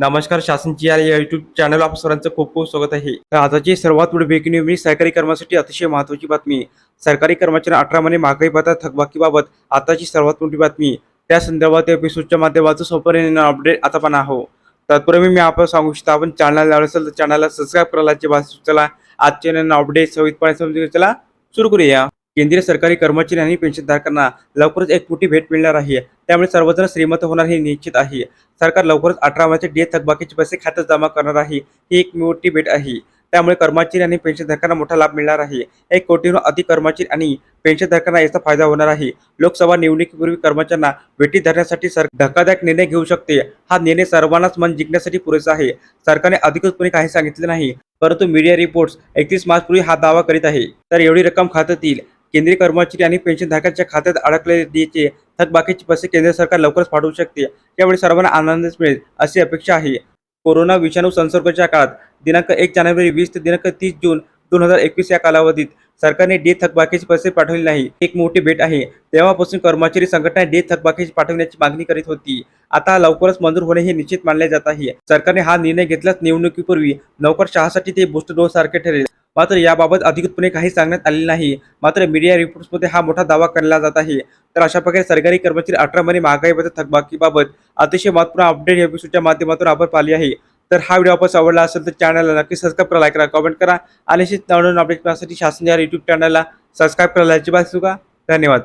नमस्कार शासनची या YouTube channel आप सरांचं खूप खूप स्वागत आहे. तर आजची सर्वात मोठी ब्रेकिंग न्यूज सरकारी कर्मासाठी अतिशय महत्त्वाची बातमी. सरकारी कर्मचारी अठरा महिने महागाई भत्ता थकबाकीबाबत आताची सर्वात मोठी बातमी. त्या संदर्भात एपिसोडच्या माध्यमातून सोपर्यंत अपडेट आता पण आहो तत्पूर्वी मी आपण सांगू इच्छितो आपण चॅनल असेल तर चॅनलला सबस्क्राईब करायला भास चला आजचे नवीन अपडेट सवितपणे समजून चला सुरू करूया. केंद्रीय सरकारी कर्मचारी आणि पेन्शनधारकांना लवकरच एक मोठी भेट मिळणार आहे. त्यामुळे सर्वजण श्रीमंत होणार हे निश्चित आहे. सरकार लवकरच अठरा महिन्याचे डे थकबाकीचे पैसे खात्यात जमा करणार आहे. ही एक मोठी भेट आहे. त्यामुळे कर्मचारी आणि पेन्शनधारकांना मोठा लाभ मिळणार आहे. एक कोटीहून अधिक कर्मचारी आणि पेन्शनधारकांना याचा फायदा होणार आहे. लोकसभा निवडणुकीपूर्वी कर्मचाऱ्यांना भेटी धरण्यासाठी सर धक्कादायक निर्णय घेऊ शकते. हा निर्णय सर्वांनाच मन जिंकण्यासाठी पुरेसा आहे. सरकारने अधिकृतपणे काही सांगितले नाही परंतु मीडिया रिपोर्ट्स एकतीस मार्च पूर्वी हा दावा करीत आहे. तर एवढी रक्कम खात्यातील केंद्रीय कर्मचारी आणि पेन्शनधारकांच्या खात्यात अडकलेले डीचे थकबाकीचे पैसे केंद्र सरकार लवकरच पाठवू शकते. यावेळी सर्वांना आनंदच मिळेल अशी अपेक्षा आहे. कोरोना विषाणू संसर्गाच्या काळात दिनांक एक जानेवारी वीस ते दिनांक तीस जून दोन हजार एकवीस या कालावधीत सरकारने डे थकबाकीचे पैसे पाठवले नाही. एक मोठी भेट आहे. तेव्हापासून कर्मचारी संघटना डे थकबाकीचे पाठवण्याची मागणी करीत होती. आता लवकरच मंजूर होणे हे निश्चित मानले जात आहे. सरकारने हा निर्णय घेतलाच निवडणुकीपूर्वी नोकरशहासाठी ते बूस्टर डोस सारखे ठरेल. मात्र याबाबत अधिकृतपणे काही सांगण्यात आले नाही. मात्र मीडिया रिपोर्ट्समध्ये हा मोठा दावा केला जात आहे. तर अशा प्रकारे सरकारी कर्मचारी अठरा महिने महागाईबद्दल थकबाकीबाबत अतिशय महत्त्वपूर्ण अपडेट एपिसोडच्या माध्यमातून आपण पाहिली आहे. तर हा व्हिडिओ आपण आवडला असेल तर चॅनलला नक्की सबस्क्राईब करा लाईक करा कमेंट करा. आणि अशीच नवनवीन अपडेट पाहण्यासाठी शासन या युट्यूब चॅनलला सबस्क्राईब करायला अजिबात चुका धन्यवाद.